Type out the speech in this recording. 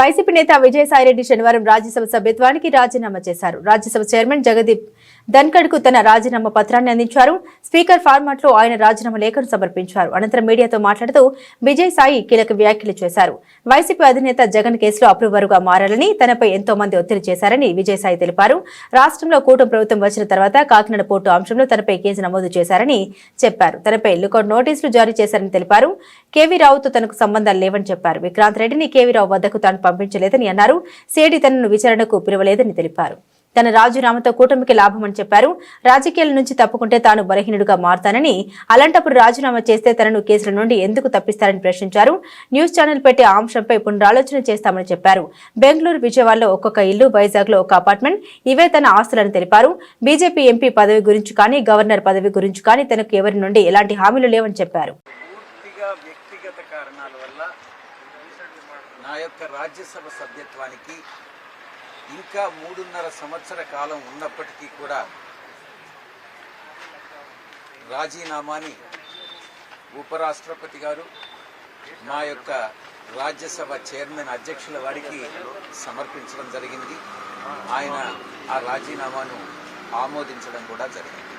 YCP నేత విజయసాయిరెడ్డి శనివారం రాజ్యసభ సభ్యత్వానికి రాజీనామా చేశారు. రాజ్యసభ చైర్మన్ జగదీప్ ధన్కడ్కు తన రాజీనామా పత్రాన్ని అందించారు. స్పీకర్ ఫార్మాట్లో ఆయన రాజీనామా లేఖను సమర్పించారు. అనంతరం మీడియాతో మాట్లాడుతూ విజయసాయి కీలక వ్యాఖ్యలు చేశారు. వైసీపీ అధినేత జగన్ కేసులో అప్రూవరుగా మారాలని తనపై ఎంతో మంది ఒత్తిడి చేశారని విజయసాయి తెలిపారు. రాష్ట్రంలో కూటమి ప్రభుత్వం వచ్చిన తర్వాత కాకినాడ పోర్టు అంశంలో తనపై కేసు నమోదు చేశారని చెప్పారు. తనపై లుకౌట్ నోటీసులు జారీ చేశారని తెలిపారు. కేవీ రావుతో తనకు సంబంధాలు లేవని చెప్పారు. విక్రాంత్ రెడ్డిని కేవీ రావు వద్దకు తాను పంపించలేదని అన్నారు. సేడి తనను విచారణకు పిలవలేదని తెలిపారు. తన రాజీనామాతో కూటమికి లాభమని చెప్పారు. రాజకీయాల నుంచి తప్పుకుంటే తాను బలహీనుడుగా మారతానని అలాంటప్పుడు రాజీనామా చేస్తే తనను కేసుల నుండి ఎందుకు తప్పిస్తారని ప్రశ్నించారు. న్యూస్ ఛానల్ పెట్టి ఆ అంశంపై పునరాలోచన చేస్తామని చెప్పారు. బెంగళూరు విజయవాడలో ఒక్కొక్క ఇల్లు వైజాగ్లో ఒక అపార్ట్మెంట్ ఇవే తన ఆస్తులని తెలిపారు. బీజేపీ ఎంపీ పదవి గురించి కానీ గవర్నర్ పదవి గురించి కానీ తనకు ఎవరి నుండి ఎలాంటి హామీలు లేవని చెప్పారు. వ్యక్తిగత కారణాల వల్ల నా యొక్క రాజ్యసభ సభ్యత్వానికి ఇంకా మూడున్నర సంవత్సర కాలం ఉన్నప్పటికీ కూడా రాజీనామాని ఉపరాష్ట్రపతి గారు మా యొక్క రాజ్యసభ చైర్మన్ అధ్యక్షుల వారికి సమర్పించడం జరిగింది. ఆయన ఆ రాజీనామాను ఆమోదించడం కూడా జరిగింది.